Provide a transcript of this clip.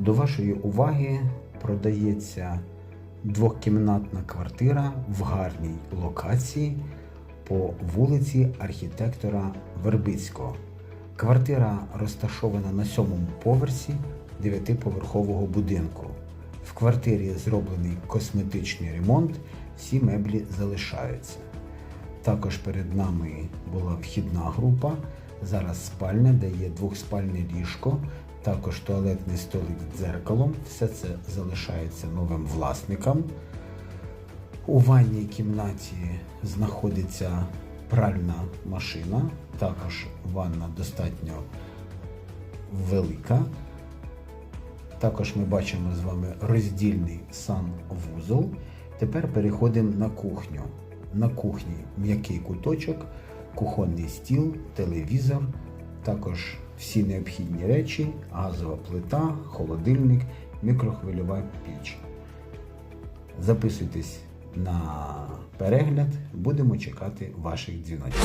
До вашої уваги продається двокімнатна квартира в гарній локації по вулиці архітектора Вербицького. Квартира розташована на сьомому поверсі дев'ятиповерхового будинку. В квартирі зроблений косметичний ремонт, всі меблі залишаються. Також перед нами була вхідна група. Зараз спальня, де є двохспальне ліжко, також туалетний столик з дзеркалом. Все це залишається новим власникам. У ванній кімнаті знаходиться пральна машина. Також ванна достатньо велика. Також ми бачимо з вами роздільний санвузол. Тепер переходимо на кухню. На кухні м'який куточок, кухонний стіл, телевізор, також всі необхідні речі, газова плита, холодильник, мікрохвильова піч. Записуйтесь на перегляд, будемо чекати ваших дзвіночків.